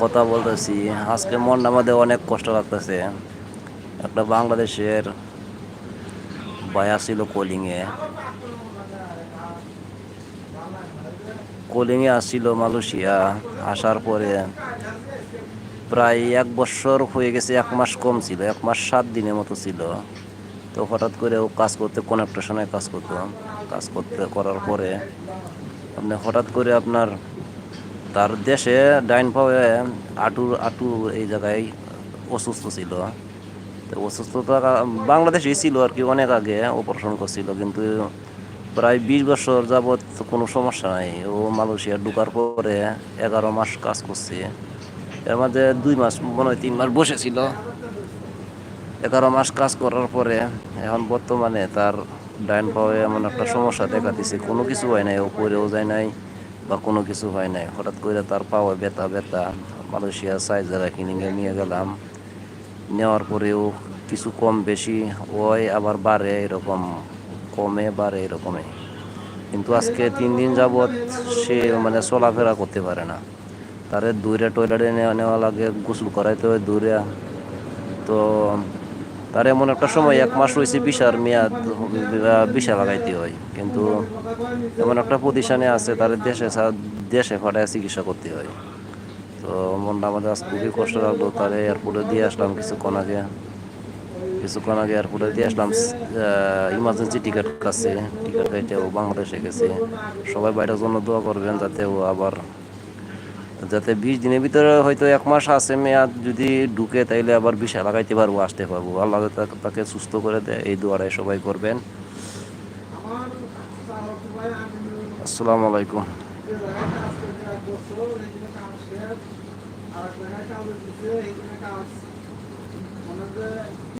কথা বলতেছি। আজকে মন আমাদের অনেক কষ্ট লাগতেছে। একটা বাংলাদেশের বায়া ছিল কলিংয়ে কোলিংয়ে আসছিল মালয়েশিয়া। আসার পরে প্রায় এক বছর হয়ে গেছে, এক মাস কম ছিল, এক মাস সাত দিনের মতো ছিল। তো হঠাৎ করে ও কাজ করতে কনেকট্রেশনে কাজ করতো। কাজ করতে, করার পরে আপনি হঠাৎ করে আপনার তার দেশে ডাইন পাওয়ে আটু আটু এই জায়গায় অসুস্থ ছিল। তো অসুস্থতা বাংলাদেশেই ছিল আর কি অনেক আগে অপারেশন করছিল, কিন্তু প্রায় বিশ বছর যাবৎ কোনো সমস্যা নাই। ও মালয়েশিয়া ঢুকার পরে এগারো মাস কাজ করছে। এর মাঝে দুই মাস, মনে হয় তিন মাস বসেছিল। এগারো মাস কাজ করার পরে এখন বর্তমানে তার ডাইন পাওয়ে এমন একটা সমস্যা দেখা দিছে। কোনো কিছু হয় নাই, ও পরেও যায় নাই। বা কোনো কিছু হয় নাই। হঠাৎ করে তার পাওয়া ব্যথা ব্যথা। মালয়েশিয়া সাইজ জায়গা কিনে নিয়ে গেলাম। নেওয়ার পরেও কিছু কম বেশি হয়, আবার বাড়ে এরকম, কমে বাড়ে এরকমই। কিন্তু আজকে তিন দিন যাবৎ সে মানে চলাফেরা করতে পারে না। তারে দূরে টয়লেটে নেওয়া নেওয়া লাগে, গোসল করাইতে হয় দূরে তো তার এমন একটা সময় এক মাস রয়েছে বিশার মেয়াদ বিশা লাগাইতে হয়। কিন্তু এমন একটা প্রতিষ্ঠানে আছে, তার দেশে দেশে ফাটায় চিকিৎসা করতে হয়। তো মনটা আমাদের আজ খুবই কষ্ট লাগল, তারে এয়ারপোর্টে দিয়ে আসলাম কিছুক্ষণ আগে। কিছুক্ষণ আগে এয়ারপোর্টে দিয়ে আসলাম ইমার্জেন্সি টিকিট কাছে। টিকিট কেটে ও বাংলাদেশে গেছে। সবাই বাইরের জন্য দোয়া করবেন, যাতে ও আবার যাতে বিশ দিনের ভিতরে হয়তো এক মাস আছে মেয়াদ যদি ঢুকে, তাইলে আবার বিষ লাগাইতে পারব, আসতে পারব। আল্লাহ তাকে সুস্থ করে দেয়, এই দোয়াটাই সবাই করবেন। আসসালামু আলাইকুম।